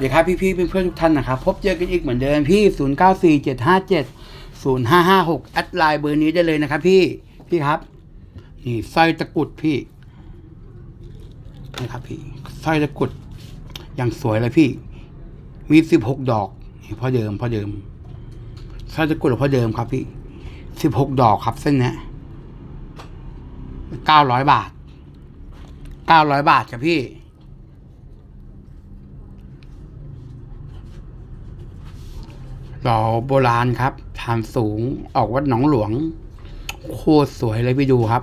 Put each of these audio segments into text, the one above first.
วัสดีครับพี่พี่เพื่อนทุกท่านนะครับ พบเจอกันอีกเหมือนเดิมพี่ 0 9 4 7 5 7 0 5 5 6แอดไลน์เบอร์นี้ได้เลยนะครับพี่พี่ครับ นี่สร้อยตะกุดพี่นี่ครับพี่สร้อยตะกุดอย่างสวยเลยพี่ มีสิบหกดอกนี่พ่อเดิมพ่อเดิมสร้อยตะกุดขอพ่อเดิมครับพี่สิบหกดอกครับเส้นนี้ยเก้าร้อยบาทเก้าร้อยบาทครับพี่ หล่อโบราณครับ ฐานสูงออกวัดหนองหลวง โคตรสวยเลยไปดูครับ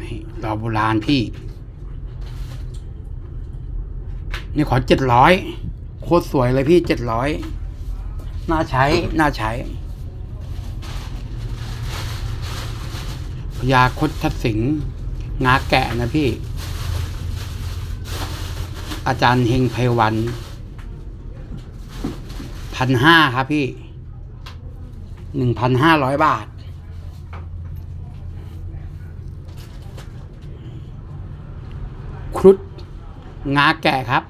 นี่หล่อโบราณพี่ นี่ขอเจ็ดร้อยโคตรสวยเลยพี่เจ็ดร้อยน่าใช้ น่าใช้พญาคดทัศสิงหงาแกะนะพี่ อาจารย์เฮงไพวันพันห้าครับพี่หนึ่งพันห้าร้อยบาท ครุฑงาแก่ครับ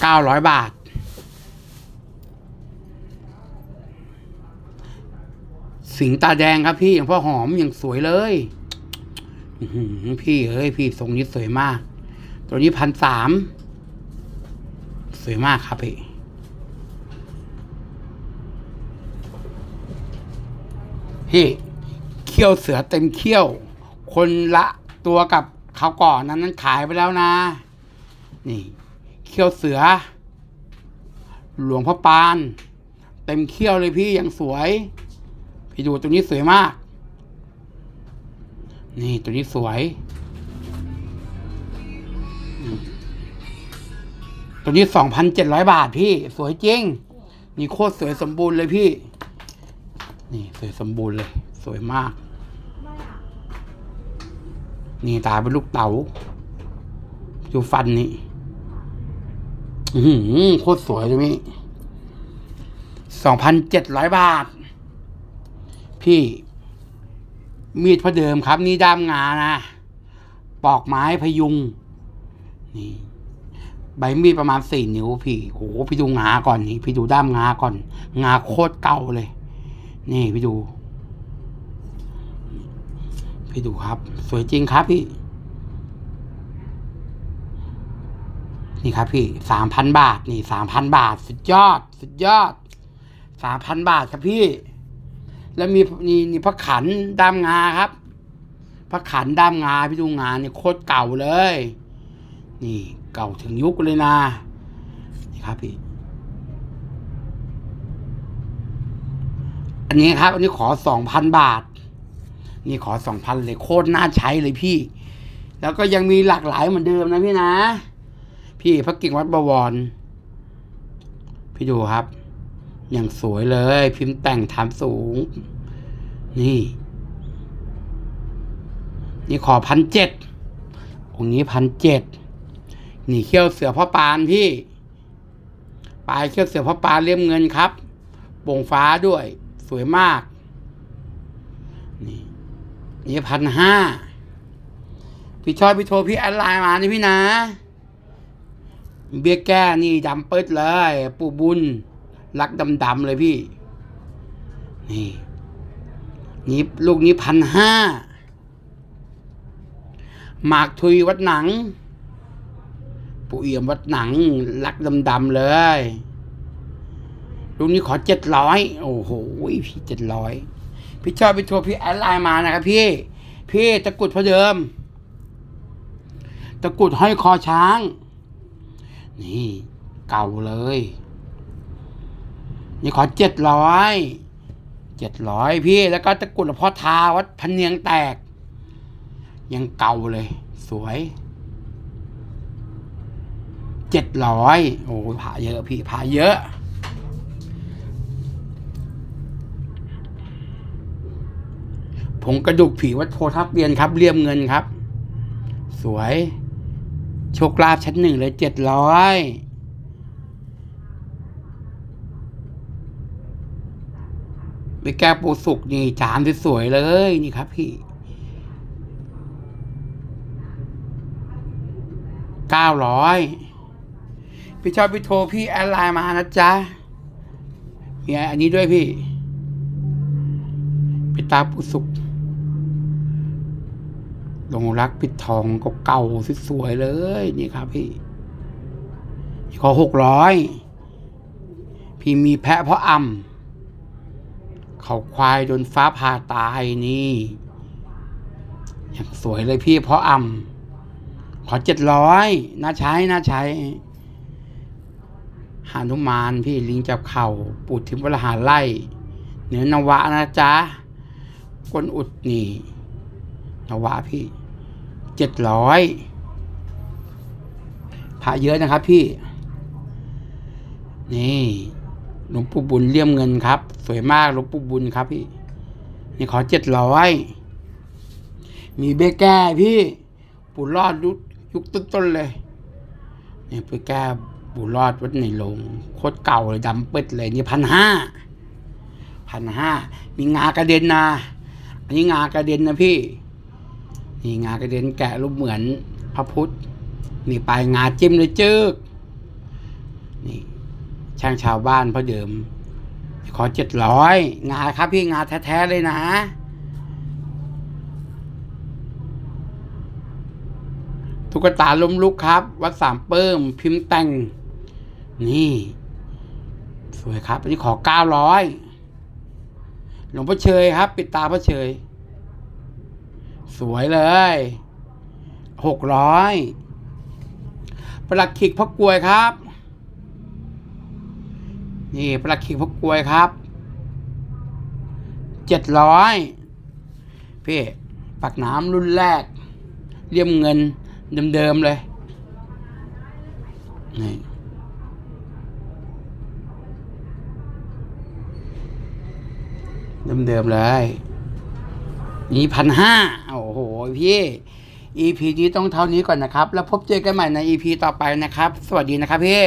เก้าร้อยบาท สิงตาแดงครับพี่อย่างพ่อหอมอย่างสวยเลยพี่เอ้ยพี่ทรงนี้สวยมาก ตัวนี้พันสามสวยมากครับพี่พี่เขี้ยวเสือเต็มเขี้ยว คนละตัวกับเขาก่อนนั้นนั้นขายไปแล้วนะ นี่ เขี้ยวเสือ หลวงพ่อปาน เต็มเขี้ยวเลยพี่อย่างสวย พี่ดูตัวนี้สวยมาก นี่ตัวนี้สวย ตัวนี้สองพันเจ็ดร้อยบาทพี่ สวยจริง นี่โคตรสวยสมบูรณ์เลยพี่ นี่สวยสมบูรณ์เลย สวยมาก นี่ตาเป็นลูกเต๋าดูฟันนี่โคตรสวยเลยพี่สองพันเจ็ดร้อยบาท พี่ มีดพระเดิมครับ นี่ด้ามงานะปอกไม้พยุง นี่ ใบมีดประมาณสี่นิ้วพี่โหพี่ดูงาก่อนนี่ พี่ดูด้ามงาก่อน งาโคตรเก่าเลย นี่พี่ดู พี่ดูครับ สวยจริงครับพี่ นี่ครับพี่สามพันบาท นี่สามพันบาท สุดยอด สุดยอดสามพันบาทครับพี่ แล้วมีนี่นี่พระขันด้ามงาครับ พระขันด้ามงาพี่ดูงานเนี่ยโคตรเก่าเลย นี่เก่าถึงยุคเลยนะนี่ครับพี่อันนี้ครับ อันนี้ขอสองพันบาท นี่ขอสองพันเลยโคตรน่าใช้เลยพี่ แล้วก็ยังมีหลากหลายเหมือนเดิมนะพี่นะ พี่พระกิ่งวัดบวร พี่ดูครับ อย่างสวยเลย พิมพ์แต่งฐานสูง นี่ นี่ขอพันเจ็ดองนี้พันเจ็ดนี่เขี้ยวเสือพ่อปานพี่ ปลายเขี้ยวเสือพ่อปานเลี่ยมเงินครับโป่งฟ้าด้วย สวยมาก นี่ นี่พันห้าพี่ชอยพี่โทรพี่แอดไลน์มานี่พี่นะ เบี้ยแก้นี่ดำเปิดเลย ปู่บุญ รักดำๆเลยพี่ นี่นี่ลูกนี้พันห้าหมากทุยวัดหนัง ปูเอี่ยมวัดหนัง รักดำๆเลย ลูกนี้ขอเจ็ดร้อยโอ้โหพี่เจ็ดร้อยพี่ชอบไปทัวร์พี่แอดไลน์มานะครับพี่ พี่ตะกุดพระเดิม ตะกุดห้อยคอช้าง นี่ เก่าเลย นี่ขอเจ็ดร้อยเจ็ดร้อยพี่แล้วก็ตะกรุดหลวงพ่อทาวัดพันเนียงแตก ยังเก่าเลย สวยเจ็ดร้อยโอ้ผ่าเยอะพี่ผ่าเยอะผงกระดูกผีวัดโพทับเบียนครับเรียมเงินครับ สวย โชคลาภชั้นหนึ่งเลยเจ็ดร้อย ไปแก้ปูสุกนี่จานสวยๆเลยนี่ครับ พี่เก้าร้อยพี่ชอบพี่โทรพี่แอดไลน์มานะจ๊ะมีอันนี้ด้วยพี่พี่ตาปูสุกลงรักปิดทองก็เก่าสวยๆเลย นี่ครับพี่ขอหกร้อยพี่มีแพะเพราะอ่ำ เขาควายโดนฟ้าผ่าตายนี่อย่างสวยเลยพี่เพราะอ่ำขอเจ็ดร้อยน่าใช้น่าใช้หานุมานพี่ลิงจับเข่าปูดทิมวรหาไล่เหนือนวะนะจ๊ะกนอุดนี่นวะพี่เจ็ดร้อยพระเยอะนะครับพี่ นี่ หลวงปู่บุญเลี่ยมเงินครับ สวยมากหลวงปู่บุญครับพี่ นี่ขอเจ็ดร้อยมีเบแก้พี่ปู่รอดยุคยุคต้นๆเลยนี่เบแก้ปู่รอดวัดในโรงโคตรเก่าเลยดำเปิดเลยนี่พันห้าพันห้ามีงากระเด็นนะอันนี้งากระเด็นนะพี่นี่งากระเด็นแกะรูปเหมือนพระพุทธ นี่ปลายงาจิ้มเลยจึกนี่ ช่างชาวบ้านเพราะเดิม ขอเจ็ดร้อยงาครับพี่งาแท้ๆเลยนะตุ๊กตาล้มลุกครับ วัดสามเปิ้มพิมพ์แต่ง นี่ สวยครับ อันนี้ขอเก้าร้อยหลวงพ่อเชยครับ ปิดตาพ่อเชย สวยเลยหกร้อยประหลัดขิกพ่อกลวยครับ นี่ประหลัดขิกพ่อกลวยครับเจ็ดร้อยพี่ปักน้ำรุ่นแรกเลี่ยมเงินเดิมๆเลย นี่เดิมๆเลย นี่พันห้าโอ้โห พี่ EP นี้ต้องเท่านี้ก่อนนะครับ แล้วพบเจอกันใหม่ใน EP ต่อไปนะครับ สวัสดีนะครับพี่